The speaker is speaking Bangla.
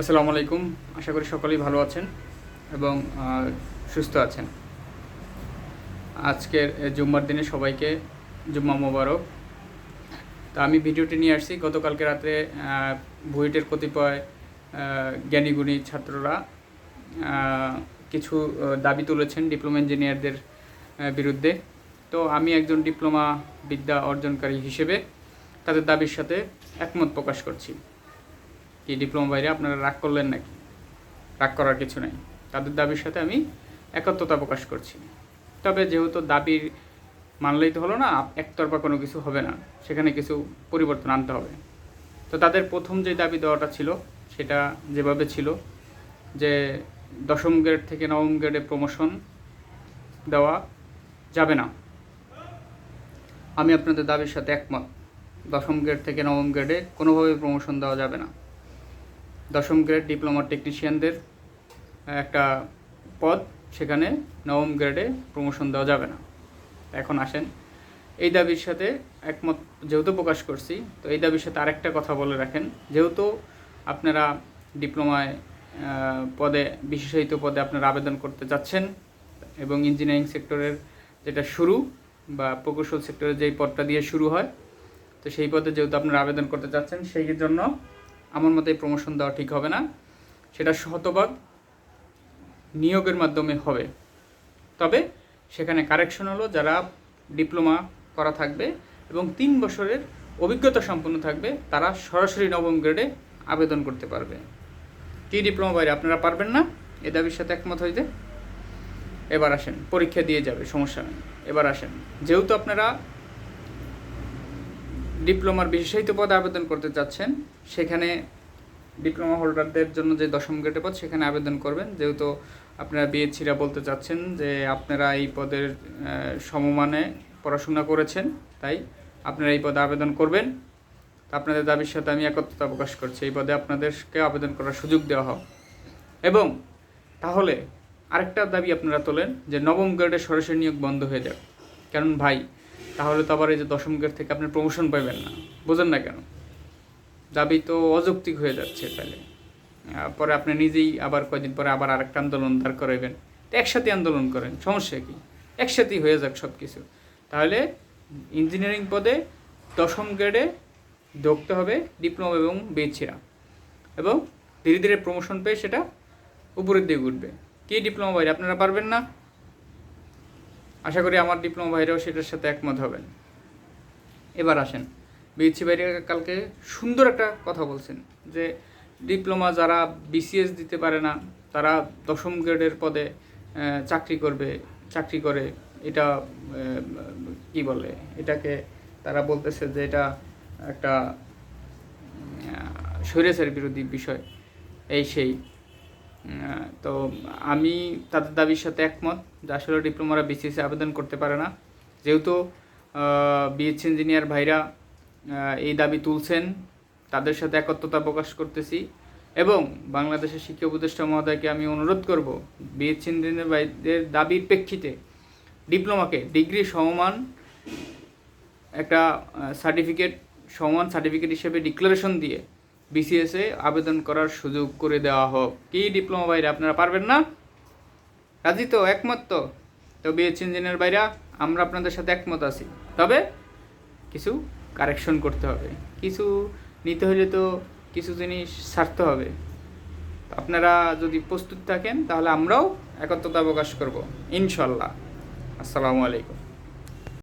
আসসালামু আলাইকুম। আশা করি সকলেই ভালো আছেন এবং সুস্থ আছেন। আজকের জুম্মার দিনে সবাইকে জুম্মা মোবারক। তা আমি ভিডিওটি নিয়ে আসছি। গতকালকে রাতে বুয়েটের কতিপয় জ্ঞানীগুণী ছাত্ররা কিছু দাবি তুলেছেন ডিপ্লোমা ইঞ্জিনিয়ারদের বিরুদ্ধে। তো আমি একজন ডিপ্লোমা বিদ্যা অর্জনকারী হিসেবে তাদের দাবির সাথে একমত প্রকাশ করছি। কি ডিপ্লোমা বাইরে আপনারা রাগ করলেন নাকি? রাগ করার কিছু নাই। তাদের দাবির সাথে আমি একত্রতা প্রকাশ করছি। তবে যেহেতু দাবির মানলেই তো হলো না, একতরফা কোনো কিছু হবে না। সেখানে কিছু পরিবর্তন আনতে হবে। তো তাদের প্রথম যে দাবি দেওয়াটা ছিল, সেটা যেভাবে ছিল, যে দশম গ্রেড থেকে নবম গ্রেডে প্রমোশন দেওয়া যাবে না। আমি আপনাদের দাবির সাথে একমত। দশম গ্রেড থেকে নবম গ্রেডে কোনোভাবে প্রমোশন দেওয়া যাবে না। দশম গ্রেড ডিপ্লোমা টেকনিশিয়ানদের একটা পদ, সেখানে নবম গ্রেডে প্রমোশন দেওয়া যাবে না। এখন আসেন, এই দাবির সাথে একমত, যেহেতু প্রকাশ করছি, তো এই দাবির সাথে আরেকটা কথা বলে রাখেন। যেহেতু আপনারা ডিপ্লোমায় পদে, বিশেষায়িত পদে আপনারা আবেদন করতে যাচ্ছেন, এবং ইঞ্জিনিয়ারিং সেক্টরের যেটা শুরু, বা প্রকৌশল সেক্টরের যেই পদটা দিয়ে শুরু হয়, তো সেই পদে যেহেতু আপনারা আবেদন করতে চাচ্ছেন সেই জন্য আমার মতে প্রমোশন দেওয়া ঠিক হবে না। সেটা শতভাগ নিয়োগের মাধ্যমে হবে। তবে সেখানে কারেকশন হলো, যারা ডিপ্লোমা করা থাকবে এবং তিন বছরের অভিজ্ঞতা সম্পন্ন থাকবে, তারা সরাসরি নবম গ্রেডে আবেদন করতে পারবে। কি ডিপ্লোমা বাইরে আপনারা পারবেন না। এ দাবির সাথে একমত হইতে। এবার আসেন, পরীক্ষা দিয়ে যাবে, সমস্যা নেই। এবার আসেন, যেহেতু আপনারা ডিপ্লোমার বিশেষায়িত পদে আবেদন করতে চাচ্ছেন, সেখানে ডিপ্লোমা হোল্ডারদের জন্য যে দশম গ্রেডের পদ, সেখানে আবেদন করবেন। যেহেতু আপনারা বিএসসিরা বলতে চাচ্ছেন যে আপনারা এই পদের সমমানে পড়াশোনা করেছেন, তাই আপনারা এই পদে আবেদন করবেন। আপনাদের দাবির সাথে আমি একত্রতা প্রকাশ করছি। এই পদে আপনাদেরকে আবেদন করার সুযোগ দেওয়া হোক। এবং তাহলে আরেকটা দাবি আপনারা তোলেন যে নবম গ্রেডে সরাসরি নিয়োগ বন্ধ হয়ে যাবে কারণ ভাই তাহলে তো আবার এই যে দশম গ্রেড থেকে আপনি প্রমোশন পাবেন না। বোঝেন না কেন? দাবি তো অযৌক্তিক হয়ে যাচ্ছে তাহলে। পরে আপনি নিজেই আবার কয়দিন পরে আবার আরেকটা আন্দোলন দাঁড় করাবেন একসাথে আন্দোলন করেন, সমস্যা কি? একসাথেই হয়ে যাক সব কিছু তাহলে ইঞ্জিনিয়ারিং পদে দশম গ্রেডে ঢুকতে হবে ডিপ্লোমা এবং বিএসসিরা এবং ধীরে ধীরে প্রমোশন পেয়ে সেটা উপরের দিকে উঠবে কী ডিপ্লোমা বাইরে আপনারা পারবেন না? আশা করি আমার ডিপ্লোমা বাইরেও সেটার সাথে একমত হবেন। এবার আসেন বিএসসি বাইরে কালকে সুন্দর একটা কথা বলছেন যে ডিপ্লোমা যারা বিসিএস দিতে পারে না, তারা দশম গ্রেডের পদে চাকরি করবে, চাকরি করে এটা কি বলে, এটাকে তারা বলতেছে যে এটা একটা স্বৈরাচার বিরোধী বিষয়, এই সেই। তো আমি তাদের দাবির সাথে একমত যে আসলে ডিপ্লোমারা বিসিএসে আবেদন করতে পারে না। যেহেতু বিএসসি ইঞ্জিনিয়ার ভাইরা এই দাবি তুলছেন, তাদের সাথে একত্রতা প্রকাশ করতেছি এবং বাংলাদেশের শিক্ষা উপদেষ্টা মহোদয়কে আমি অনুরোধ করব বিএসসি ইঞ্জিনিয়ার ভাইদের দাবির প্রেক্ষিতে ডিপ্লোমাকে ডিগ্রি সমমান একটা সার্টিফিকেট সমান সার্টিফিকেট হিসেবে ডিক্লারেশন দিয়ে বিসিএসে আবেদন করার সুযোগ করে দেওয়া হোক। কি ডিপ্লোমা বাইরে আপনারা পারবেন না? রাজি তো? একমত তো? তো বিএসসি ইঞ্জিনিয়ার বাইরা আমরা আপনাদের সাথে একমত আছি। তবে কিছু কারেকশন করতে হবে। কিছু নিতে হলে তো কিছু জিনিস ছাড়তে হবে। আপনারা যদি প্রস্তুত থাকেন, তাহলে আমরাও একত্রতা প্রকাশ করব। ইনশাল্লাহ আসসালামু আলাইকুম।